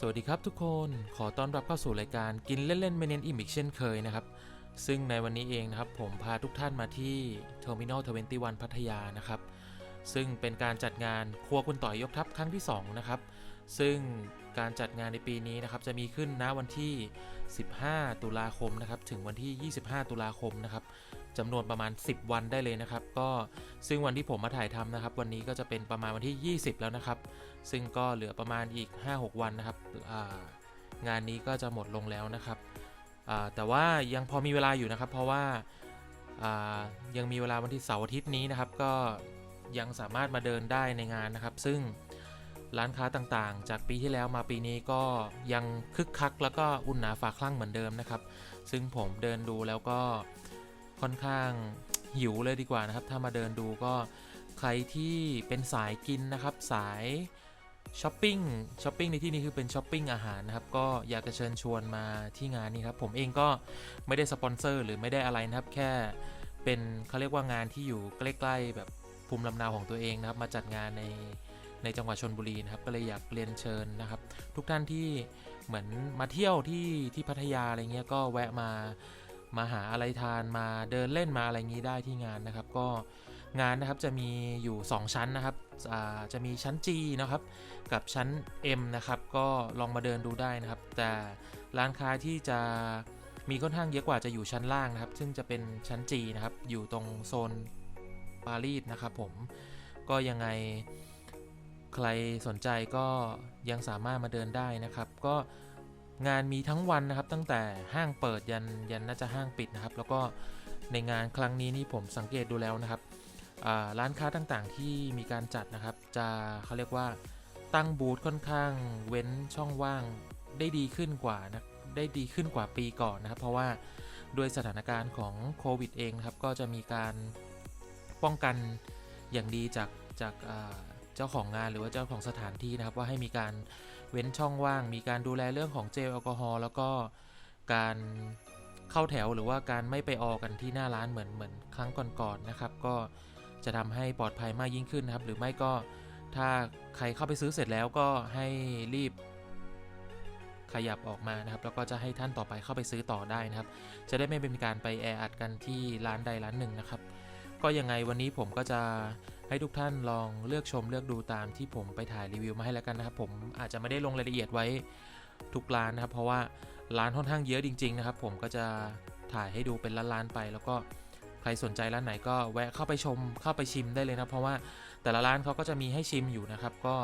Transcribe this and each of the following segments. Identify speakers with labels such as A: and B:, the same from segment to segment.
A: สวัสดีครับทุกคนขอต้อนรับเข้าสู่รายการกินเล่นๆไม่เน้นอิ่มอีกเช่นเคยนะครับ ซึ่งในวันนี้เองนะครับผมพาทุกท่านมาที่ Terminal 21 พัทยานะครับ ซึ่งเป็นการจัดงานครัวคุณต่อยยกทัพครั้งที่ 2 นะครับ ซึ่งการจัดงานในปีนี้นะครับจะมีขึ้นณวันที่ 15 ตุลาคมนะครับถึงวันที่ 25 ตุลาคมนะครับจำนวนประมาณ 10 วันได้เลยนะครับ ก็ซึ่งวันที่ผมมาถ่ายทำนะครับ วันนี้ก็จะเป็นประมาณวันที่ 20 แล้วนะครับ ซึ่งก็เหลือประมาณอีก 5-6 วันนะครับงานนี้ก็จะหมดลงแล้วนะครับแต่ว่ายังพอมีเวลาอยู่นะครับ เพราะว่ายังมีเวลาวันที่เสาร์อาทิตย์นี้นะครับ ก็ยังสามารถมาเดินได้ในงานนะครับ ซึ่ง ร้านค้าต่างๆ จากปีที่แล้วมาปีนี้ก็ยังคึกคัก แล้วก็อุ่นหนาฝาคลั่งเหมือนเดิมนะครับ ซึ่งผมเดินดูแล้วก็ค่อนข้างหิวเลยดีกว่านะครับ ถ้ามาเดินดูก็ใครที่เป็นสายกินนะครับ สายช้อปปิ้งช้อปปิ้งในที่นี้คือเป็นช้อปปิ้งอาหารนะครับ ก็อยากจะเชิญชวนมาที่งานนี้ครับ ผมเองก็ไม่ได้สปอนเซอร์หรือไม่ได้อะไรนะครับ แค่เป็นเขาเรียกว่างานที่อยู่ใกล้ๆแบบภูมิลำเนาของตัวเองนะครับ มาจัดงานใน ในจังหวัดชนบุรีนะครับ ก็เลยอยากเรียนเชิญนะครับ ทุกท่านที่เหมือนมาเที่ยวที่ที่พัทยาอะไรเงี้ยก็แวะมามาหาอะไรทานมาเดินเล่นมาอะไรงี้ได้ที่งานนะครับ ก็งานนะครับจะมีอยู่ 2 ชั้นนะครับจะมีชั้น G นะครับ กับชั้น M นะครับ ก็ลองมาเดินดูได้นะครับ แต่ร้านค้าที่จะมีค่อนข้างเยอะกว่าจะอยู่ชั้นล่างนะครับ ซึ่งจะเป็นชั้น G นะครับ อยู่ตรงโซนปารีสนะครับผมก็ยังไง ใครสนใจก็ยังสามารถมาเดินได้นะครับ ก็งานมีทั้งวันนะครับ ตั้งแต่ห้างเปิดยันยันน่าจะห้างปิดนะครับ แล้วก็ในงานครั้งนี้นี่ผมสังเกตดูแล้วนะครับร้านค้าต่างๆที่มีการจัดนะครับ จะเขาเรียกว่าตั้งบูธค่อนข้างเว้นช่องว่างได้ดีขึ้นกว่านะได้ดีขึ้นกว่าปีก่อนนะครับ เพราะว่าด้วยสถานการณ์ของโควิดเองครับ ก็จะมีการป้องกันอย่างดีจากจาก เจ้าของงานหรือว่าเจ้าของสถานที่นะครับ ว่าให้มีการเว้นช่องว่าง มีการดูแลเรื่องของเจลแอลกอฮอล์แล้วก็การเข้าแถวหรือว่าการไม่ไปออกันที่หน้าร้านเหมือนเหมือนครั้งก่อนๆนะครับ ก็จะทำให้ปลอดภัยมากยิ่งขึ้นนะครับ หรือไม่ก็ถ้าใครเข้าไปซื้อเสร็จแล้วก็ให้รีบขยับออกมานะครับ แล้วก็จะให้ท่านต่อไปเข้าไปซื้อต่อได้นะครับ จะได้ไม่เป็นการไปแออัดกันที่ร้านใดร้านหนึ่งนะครับ ก็ยังไงวันนี้ผมก็จะ ให้ทุกท่านลองเลือกชมเลือกดูตามที่ผมไปถ่ายรีวิวมาให้แล้วกันนะครับ ผมอาจจะไม่ได้ลงรายละเอียดไว้ทุกร้านนะครับ เพราะว่าร้านค่อนข้างเยอะจริง ๆ นะครับ ผมก็จะถ่ายให้ดูเป็นร้านๆไป แล้วก็ใครสนใจร้านไหนก็แวะเข้าไปชมเข้าไปชิมได้เลยนะเพราะว่าแต่ละร้านเขาก็จะมีให้ชิมอยู่นะครับ ก็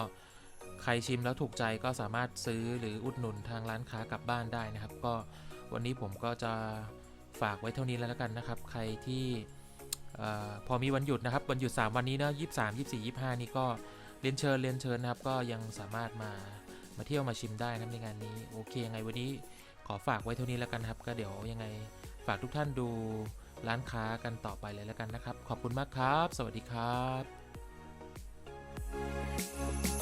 A: ใครชิมแล้วถูกใจก็สามารถซื้อหรืออุดหนุนทางร้านค้ากลับบ้านได้นะครับ ก็วันนี้ผมก็จะฝากไว้เท่านี้แล้วกันนะครับ ใครที่ พอมีวันหยุดนะครับ วันหยุด 3 วันนี้นะยี่สามยี่สี่ยี่ห้านี่ก็เรียนเชิญเรียนเชิญนะครับ ก็ยังสามารถมามาเที่ยวมาชิมได้นะในงานนี้ โอเคยังไงวันนี้ขอฝากไว้เท่านี้แล้วกันครับ ก็เดี๋ยวยังไงฝากทุกท่านดูร้านค้ากันต่อไปเลยแล้วกันนะครับ ขอบคุณมากครับ สวัสดีครับ